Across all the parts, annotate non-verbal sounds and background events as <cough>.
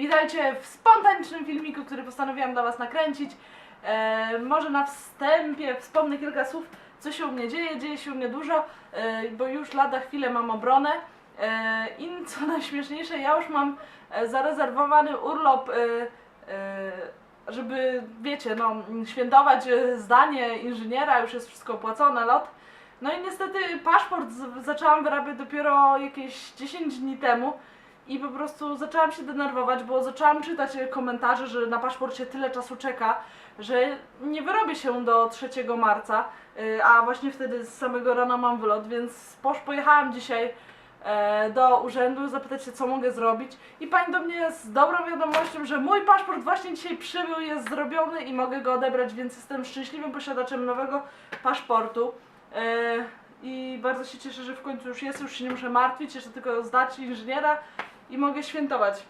witajcie w spontanicznym filmiku, który postanowiłam dla Was nakręcić. E, może na wstępie wspomnę kilka słów, co się u mnie dzieje. Dzieje się u mnie dużo, e, bo już lada chwilę mam obronę. E, I co <laughs> najśmieszniejsze, ja już mam e, zarezerwowany urlop, e, e, żeby, wiecie, no, świętować e, zdanie inżyniera, już jest wszystko opłacone, lot. No i niestety paszport zaczęłam wyrabiać dopiero jakieś 10 dni temu. I po prostu zaczęłam się denerwować, bo zaczęłam czytać komentarze, że na paszport się tyle czasu czeka, że nie wyrobię się do 3 marca, y, a właśnie wtedy z samego rana mam wylot, więc posz pojechałam dzisiaj e, do urzędu zapytać się, co mogę zrobić. I pani do mnie z dobrą wiadomością, że mój paszport właśnie dzisiaj przybył, jest zrobiony i mogę go odebrać, więc jestem szczęśliwym posiadaczem nowego paszportu. E, I bardzo się cieszę, że w końcu już jest, już się nie muszę martwić, jeszcze tylko zdać inżyniera i mogę świętować.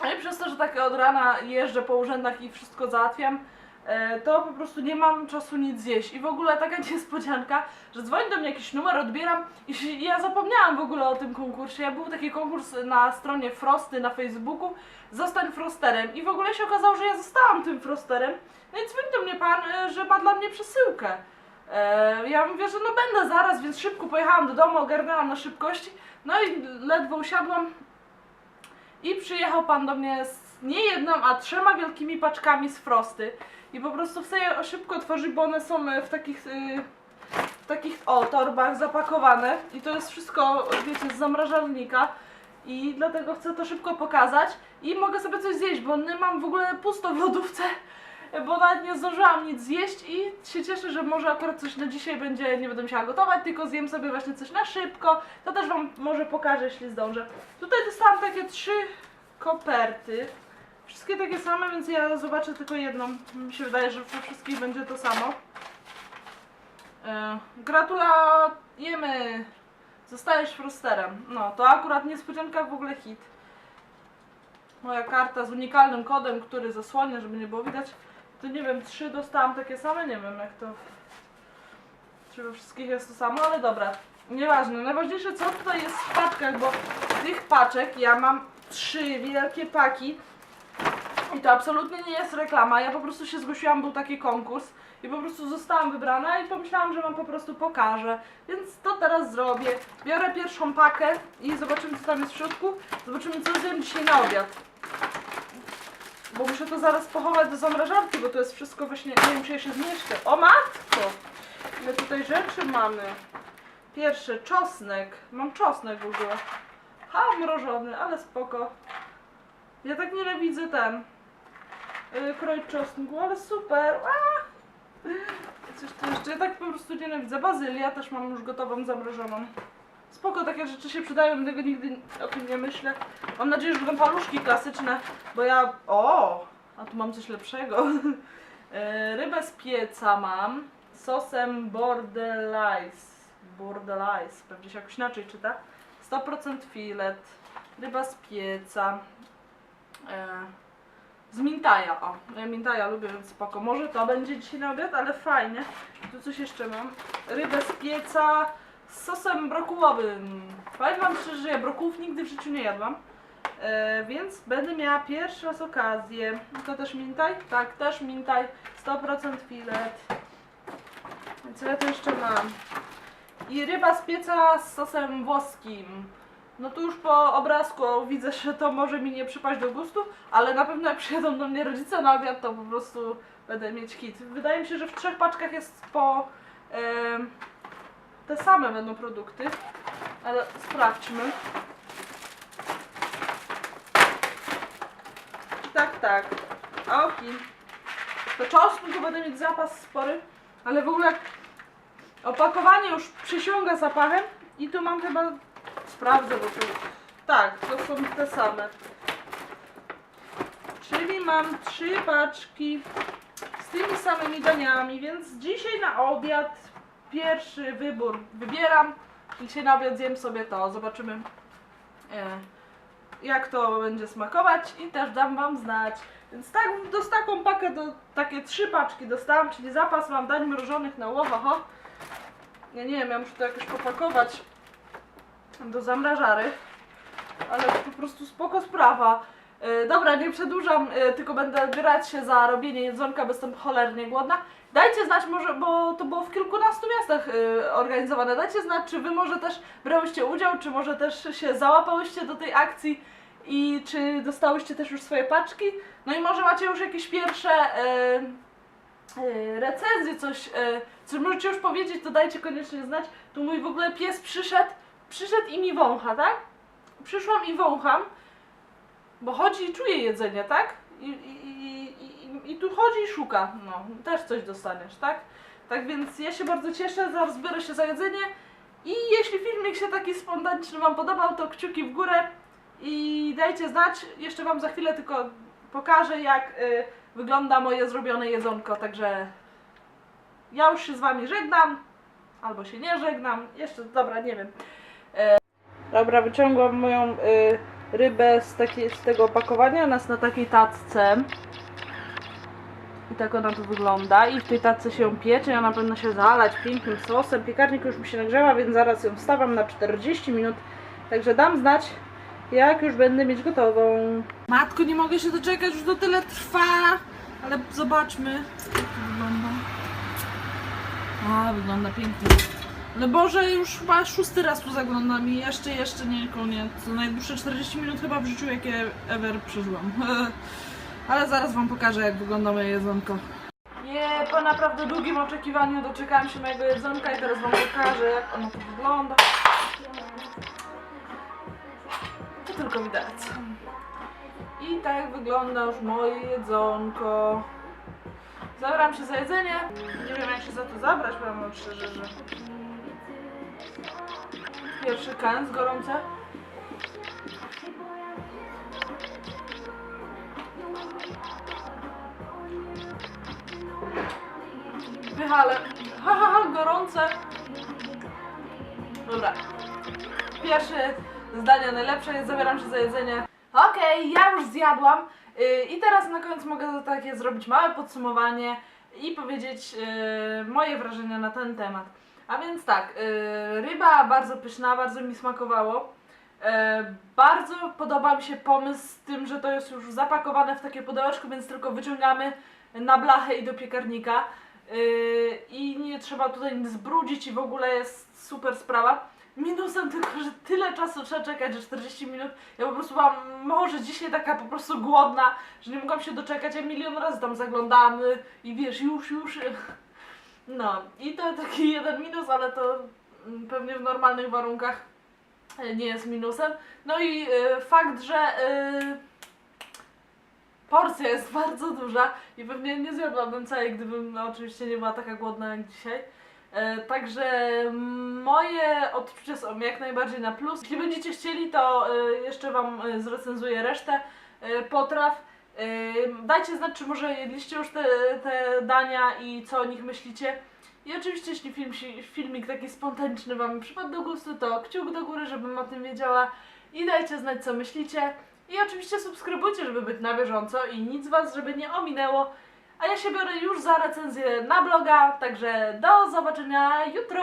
Ale przez to, że tak od rana jeżdżę po urzędach i wszystko załatwiam, e, to po prostu nie mam czasu nic zjeść. I w ogóle taka <laughs> niespodzianka, że dzwoni do mnie jakiś numer, odbieram i ja zapomniałam w ogóle o tym konkursie. Był taki konkurs na stronie Frosty na Facebooku, zostań Frosterem. I w ogóle się okazało, że ja zostałam tym Frosterem. No i dzwoni do mnie pan, e, że ma dla mnie przesyłkę. E, ja mówię, że no będę zaraz, więc szybko pojechałam do domu, ogarnęłam na szybkości. No i ledwo usiadłam, i przyjechał pan do mnie z nie jedną, a trzema wielkimi paczkami z frosty. I po prostu chcę je szybko otworzyć, bo one są e, w takich, y, w takich o, torbach zapakowane. I to jest wszystko, wiecie, z zamrażalnika. I dlatego chcę to szybko pokazać. I mogę sobie coś zjeść, bo nie mam w ogóle pusto w lodówce. Bo nawet nie zdążyłam nic zjeść i się cieszę, że może akurat coś na dzisiaj będzie, nie będę musiała gotować, tylko zjem sobie właśnie coś na szybko. To też Wam może pokażę, jeśli zdążę. Tutaj dostałam takie trzy koperty. Wszystkie takie same, więc ja zobaczę tylko jedną. Mi się wydaje, że we wszystkich będzie to samo. E, gratulujemy! Zostajesz frosterem. No, to akurat niespodzianka w ogóle hit. Moja karta z unikalnym kodem, który zasłonię, żeby nie było widać. To nie wiem, trzy dostałam takie same, nie wiem jak to. Czy we wszystkich jest to samo, ale dobra. Nieważne. Najważniejsze co tutaj jest w paczkach, bo tych paczek ja mam trzy wielkie paki. I to absolutnie nie jest reklama. Ja po prostu się zgłosiłam, był taki konkurs. I po prostu zostałam wybrana i pomyślałam, że wam po prostu pokażę. Więc to teraz zrobię. Biorę pierwszą pakę i zobaczymy co tam jest w środku. Zobaczymy co zjem dzisiaj na obiad. Bo muszę to zaraz pochować do zamrażarki, bo to jest wszystko właśnie, nie wiem czy zmieszczę. O matko! Ile tutaj rzeczy mamy. Pierwszy, czosnek. Mam czosnek w ogóle. Ha, mrożony, ale spoko. Ja tak nienawidzę ten yy, kroj czosnku, ale super. A! Coś tu jeszcze, ja tak po prostu nienawidzę. Bazylia też mam już gotową, zamrożoną. Spoko, takie rzeczy się przydają, dlatego nigdy o tym nie myślę. Mam nadzieję, że będą paluszki klasyczne, bo ja... O! A tu mam coś lepszego. <laughs> E, Rybę z pieca mam, sosem bordelaise. Bordelaise, pewnie się jakoś inaczej czyta. 100% filet, ryba z pieca. E, z mintaja, o. Ja mintaja lubię, więc spoko. Może to będzie dzisiaj na obiad, ale fajnie. Tu coś jeszcze mam. Rybę z pieca z sosem brokułowym. Powiem wam szczerze, że ja brokułów nigdy w życiu nie jadłam. E, więc będę miała pierwszy raz okazję. To też mintaj? Tak, też mintaj. 100% filet. Więc ja tu jeszcze mam? I ryba z pieca z sosem włoskim. No tu już po obrazku widzę, że to może mi nie przypaść do gustu, ale na pewno jak przyjadą do mnie rodzice na obiad, to po prostu będę mieć hit. Wydaje mi się, że w trzech paczkach jest po em, te same będą produkty, ale sprawdźmy. Tak, tak. Oki. To czosnku to będę mieć zapas spory, ale w ogóle opakowanie już przysiąga zapachem i tu mam chyba sprawdzę, bo tu tak, to są te same. Czyli mam trzy paczki z tymi samymi daniami, więc dzisiaj na obiad pierwszy wybór wybieram. Dzisiaj na obiad zjem sobie to, zobaczymy e, jak to będzie smakować i też dam wam znać. Więc tak, do, taką pakę, do, takie trzy paczki dostałam, czyli zapas mam dań mrożonych na łowa. Ja nie wiem, ja muszę to jakoś popakować do zamrażary, ale po prostu spoko sprawa. E, dobra, nie przedłużam, e, tylko będę brać się za robienie jedzonka, bo jestem cholernie głodna. Dajcie znać może, bo to było w kilkunastu miastach e, organizowane. Dajcie znać, czy wy może też brałyście udział, czy może też się załapałyście do tej akcji i czy dostałyście też już swoje paczki. No i może macie już jakieś pierwsze recenzje, coś, coś możecie już powiedzieć, to dajcie koniecznie znać. Tu mój w ogóle pies przyszedł, przyszedł i mi wącha, tak? Przyszłam i wącham, bo chodzi i czuje jedzenie, tak? I, i, i, i, I tu chodzi i szuka. No, też coś dostaniesz, tak? Tak więc ja się bardzo cieszę, zaraz biorę się za jedzenie. I jeśli filmik się taki spontaniczny Wam podobał, to kciuki w górę i dajcie znać. Jeszcze Wam za chwilę tylko pokażę, jak y, wygląda moje zrobione jedzonko. Także ja już się z Wami żegnam, albo się nie żegnam. Jeszcze, dobra, nie wiem. E, dobra, wyciągłam moją y, rybę z, takiej, z tego opakowania, nas na takiej tacce. I tak ona tu wygląda. I w tej tacce się piecze. Ona powinna się zalać pięknym sosem. Piekarnik już mi się nagrzewa, więc zaraz ją wstawam na 40 minut. Także dam znać, jak już będę mieć gotową. Matko, nie mogę się doczekać, już to tyle trwa. Ale zobaczmy, jak to wygląda. A, wygląda pięknie. No Boże, już chyba szósty raz tu zaglądam i jeszcze, jeszcze nie koniec. Najdłuższe 40 minut chyba w życiu, jakie ever przeżyłam. <laughs> Ale zaraz wam pokażę, jak wygląda moje jedzonko. Nie, po naprawdę długim oczekiwaniu doczekałam się mojego jedzonka i teraz wam pokażę, jak ono tu wygląda. To tylko widać. I tak wygląda już moje jedzonko. Zabram się za jedzenie. Nie wiem jak się za to zabrać, powiem szczerze, że... Pierwszy kęs gorące. Wychale. <laughs> Ha, ha, ha, gorące. Dobra. Pierwsze zdanie najlepsze jest, zabieram się za jedzenie. Okej, ja już zjadłam. Yy, I teraz na koniec mogę takie zrobić małe podsumowanie i powiedzieć yy, moje wrażenia na ten temat. A więc tak, yy, ryba bardzo pyszna, bardzo mi smakowało. E, bardzo podoba mi się pomysł z tym, że to jest już zapakowane w takie pudełeczko, więc tylko wyciągamy na blachę i do piekarnika. Yy, I nie trzeba tutaj nic i w ogóle jest super sprawa. Minusem tylko, że tyle czasu trzeba czekać, że 40 minut. Ja po prostu byłam może dzisiaj taka po prostu głodna, że nie mogłam się doczekać. Ja milion razy tam zaglądamy i wiesz, już, już. No i to taki jeden minus, ale to mm, pewnie w normalnych warunkach e, nie jest minusem. No i e, fakt, że e, porcja jest <laughs> bardzo duża i pewnie nie zjadłabym całej, gdybym no, oczywiście nie była taka głodna jak dzisiaj. Także moje odczucia są jak najbardziej na plus. Jeśli będziecie chcieli, to jeszcze Wam zrecenzuję resztę potraw. Dajcie znać, czy może jedliście już te, te dania i co o nich myślicie. I oczywiście, jeśli film, filmik taki spontaniczny Wam przypadł do gustu, to kciuk do góry, żebym o tym wiedziała. I dajcie znać, co myślicie. I oczywiście subskrybujcie, żeby być na bieżąco i nic Was, żeby nie ominęło. A ja się biorę już za recenzję na bloga, także do zobaczenia jutro!